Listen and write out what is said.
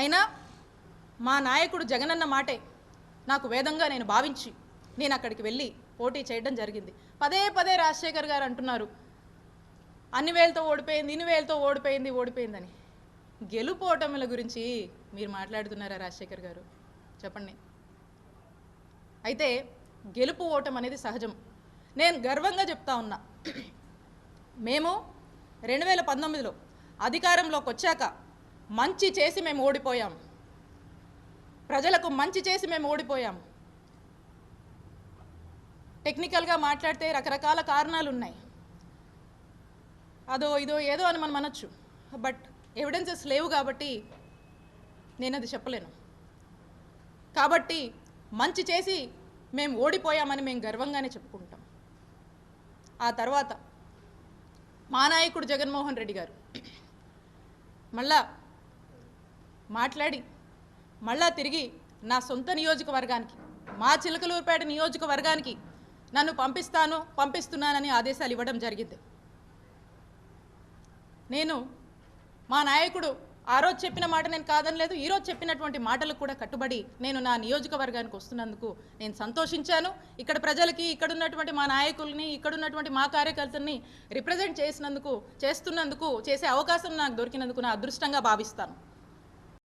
అయినా మా నాయకుడు జగనన్న మాటే నాకు వేదంగా నేను భావించి నేను అక్కడికి వెళ్ళి పోటీ చేయడం జరిగింది. పదే పదే రాజశేఖర్ గారు అంటున్నారు అన్ని వేలతో ఓడిపోయింది ఇన్ని వేలతో ఓడిపోయింది ఓడిపోయిందని. గెలుపు ఓటముల గురించి మీరు మాట్లాడుతున్నారా రాజశేఖర్ గారు? చెప్పండి. అయితే గెలుపు ఓటం అనేది సహజం. నేను గర్వంగా చెప్తా ఉన్నా. మేము రెండు వేల పంతొమ్మిదిలో అధికారంలోకి వచ్చాక మంచి చేసి మేము ఓడిపోయాం. ప్రజలకు మంచి చేసి మేము ఓడిపోయాం. టెక్నికల్గా మాట్లాడితే రకరకాల కారణాలు ఉన్నాయి అదో ఇదో ఏదో అని మనం అనొచ్చు. బట్ ఎవిడెన్సెస్ లేవు కాబట్టి నేను అది చెప్పలేను. కాబట్టి మంచి చేసి మేము ఓడిపోయామని మేము గర్వంగానే చెప్పుకుంటాం. ఆ తర్వాత మా నాయకుడు జగన్మోహన్ రెడ్డి గారు. మళ్ళా మాట్లాడి మళ్ళా తిరిగి నా సొంత నియోజకవర్గానికి మా చిలకలూరుపేట నియోజకవర్గానికి నన్ను పంపిస్తాను పంపిస్తున్నానని ఆదేశాలు ఇవ్వడం జరిగింది. నేను మా నాయకుడు ఆ రోజు చెప్పిన మాట నేను కాదనలేదు లేదు ఈరోజు చెప్పినటువంటి మాటలకు కూడా కట్టుబడి నేను నా నియోజకవర్గానికి వస్తున్నందుకు నేను సంతోషించాను. ఇక్కడ ప్రజలకి ఇక్కడ ఉన్నటువంటి మా నాయకుల్ని ఇక్కడ ఉన్నటువంటి మా కార్యకర్తల్ని రిప్రజెంట్ చేసినందుకు చేస్తున్నందుకు చేసే అవకాశం నాకు దొరికినందుకు నా అదృష్టంగా భావిస్తాను.